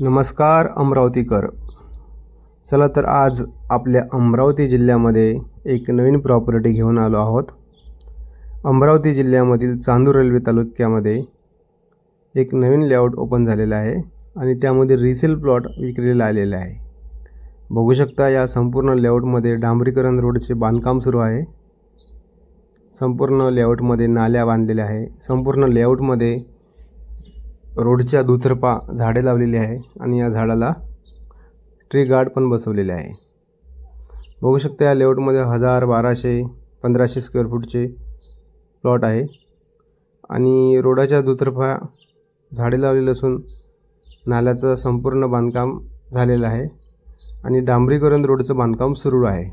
नमस्कार अमरावतीकर. चला तर आज आपल्या अमरावती जिल्ह्यामध्ये एक नवीन प्रॉपर्टी घेऊन आलो आहोत. अमरावती जिल्ह्यामधील चांदूर रेल्वे तालुक्यामध्ये एक नवीन लेआउट ओपन झालेला आहे आणि त्यामध्ये रिसेल प्लॉट विक्रीला आलेले आहे. बघू शकता या संपूर्ण लेआउटमध्ये डांबरीकरण रोडचे बांधकाम सुरू आहे. संपूर्ण लेआउटमध्ये नाल्या बांधलेल्या आहे. संपूर्ण लेआउटमध्ये रोडच्या दुतर्फा झाडे लावलेली आहे आणि या झाडाला ट्री गार्ड पण बसवलेले आहे. बघू शकता या लेआउटमध्ये हजार बाराशे पंधराशे स्क्वेअर फूटचे प्लॉट आहे. आणि रोडाच्या दुतर्फा झाडे लावलेली असून नाल्याचं संपूर्ण बांधकाम झालेलं आहे आणि डांबरीकरण रोडचं बांधकाम सुरू आहे.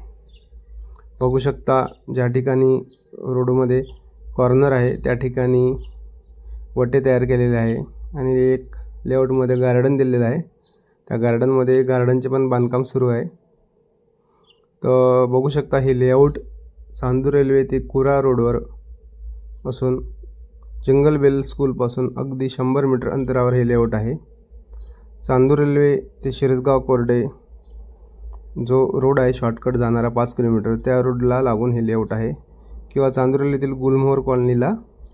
बघू शकता ज्या ठिकाणी रोडमध्ये कॉर्नर आहे त्या ठिकाणी वटे तयार केलेले आहे. आणि एक लेआउटमध्ये गार्डन दिलेलं आहे. त्या गार्डनमध्ये गार्डनचे पण बांधकाम सुरू आहे. तर बघू शकता हे लेआउट चांदूर रेल्वे ते कुरा रोडवर असून जंगल बेल स्कूलपासून अगदी शंभर मीटर अंतरावर हे लेआउट आहे. चांदूर रेल्वे ते शिरसगाव कोरडे जो रोड आहे शॉर्टकट जाणारा पाच किलोमीटर त्या रोडला लागून हे लेआउट आहे. किंवा चांदूर गुलमोहर कॉलनीला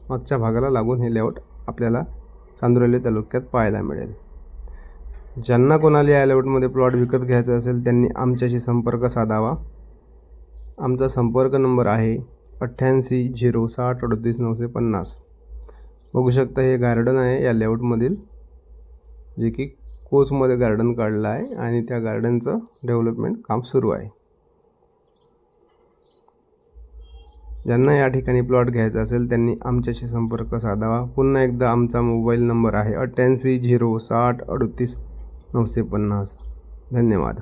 मागच्या भागाला लागून हे लेआउट आपल्याला चांदूर तालुक्यात पाहायला मिळेल. ज्यांना कोणाला या लेआउटमध्ये प्लॉट विकत घ्यायचा असेल त्यांनी आमच्याशी संपर्क साधावा. आमचा संपर्क नंबर आहे अठ्ठ्याऐंशी झिरो साठ अडतीस नऊशे पन्नास. बघू शकता हे गार्डन आहे या लेआउटमधील जे की कोचमध्ये गार्डन काढलं आहे आणि त्या गार्डनचं डेव्हलपमेंट काम सुरू आहे. ज्यांना या ठिकाणी प्लॉट घ्यायचा असेल त्यांनी आमच्याशी संपर्क साधावा. पुन्हा एकदा आमचा मोबाईल नंबर आहे अठ्ठ्याऐंशी झिरो साठ अडतीस नऊशे पन्नास. धन्यवाद.